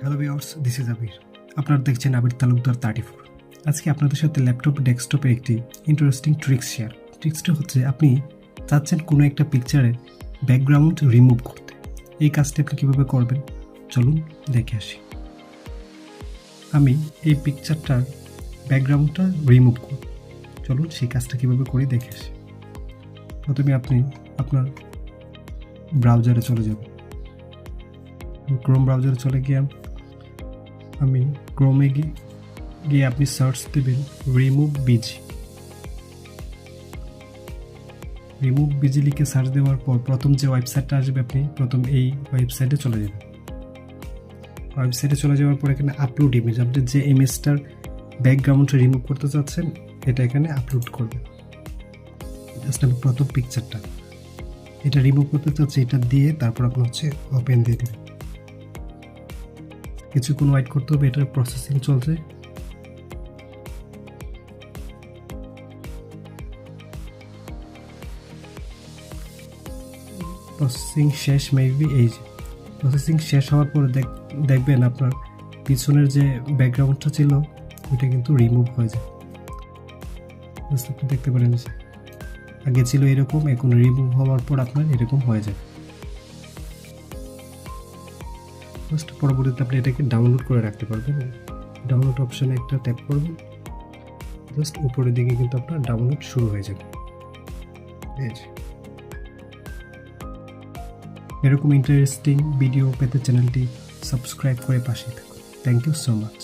Hello viewers this is Abir আপনারা দেখছেন আবির Talukdar thirty four আজকে আপনাদের সাথে ল্যাপটপ ডেস্কটপের একটি ইন্টারেস্টিং ট্রিক্স শেয়ার ট্রিক্সটা হচ্ছে আপনি চাচ্ছেন কোনো একটা পিকচারের ব্যাকগ্রাউন্ড রিমুভ করতে। এই কাজটি আপনি কীভাবে করবেন? চলুন দেখে আসি। আমি এই পিকচারটার ব্যাকগ্রাউন্ডটা রিমুভ করব। চলুন সেই কাজটা কীভাবে করি দেখে আসি। প্রথমে আপনি আপনার ব্রাউজারে চলে যাবেন। ক্রোম ব্রাউজারে চলে গিয়ে আমি ক্রোমে গিয়ে আপনি সার্চ দেবেন রিমুভ বিজি রিমুভ বিজি লিখে সার্চ দেওয়ার পর প্রথম যে ওয়েবসাইটটা আসবে আপনি, প্রথম এই ওয়েবসাইটে চলে যাবেন। ওয়েবসাইটে চলে যাওয়ার পর এখানে আপলোড ইমেজ আপনি যে ইমেজটার ব্যাকগ্রাউন্ডটা রিমুভ করতে চাচ্ছেন, এটা এখানে আপলোড করবেন। জাস্ট আমি প্রথম পিকচারটা এটা রিমুভ করতে চাচ্ছি, এটা দিয়ে তারপর আপনি হচ্ছে ওপেন দিয়ে দেবেন। কিছুক্ষণ ওয়েট করতে হবে, এটার প্রসেসিং চলছে। প্রসেসিং শেষ মেবি এই যে প্রসেসিং শেষ হওয়ার পরে দেখ, দেখবেন আপনার পিছনের যে ব্যাকগ্রাউন্ডটা ছিল, ওইটা কিন্তু রিমুভ হয়ে যায়। দেখতে পারেন আগে ছিল এরকম, এখন রিমুভ হওয়ার পর আপনার এরকম হয়ে যায়। জাস্ট পরবর্তীতে আপনি এটাকে ডাউনলোড করে রাখতে পারবেন। ডাউনলোড অপশানে একটা ট্যাপ করবেন। জাস্ট উপরের দিকে কিন্তু আপনার ডাউনলোড শুরু হয়ে যাবে। এরকম ইন্টারেস্টিং ভিডিও পেতে চ্যানেলটি সাবস্ক্রাইব করে পাশে থাকুন। Thank you so much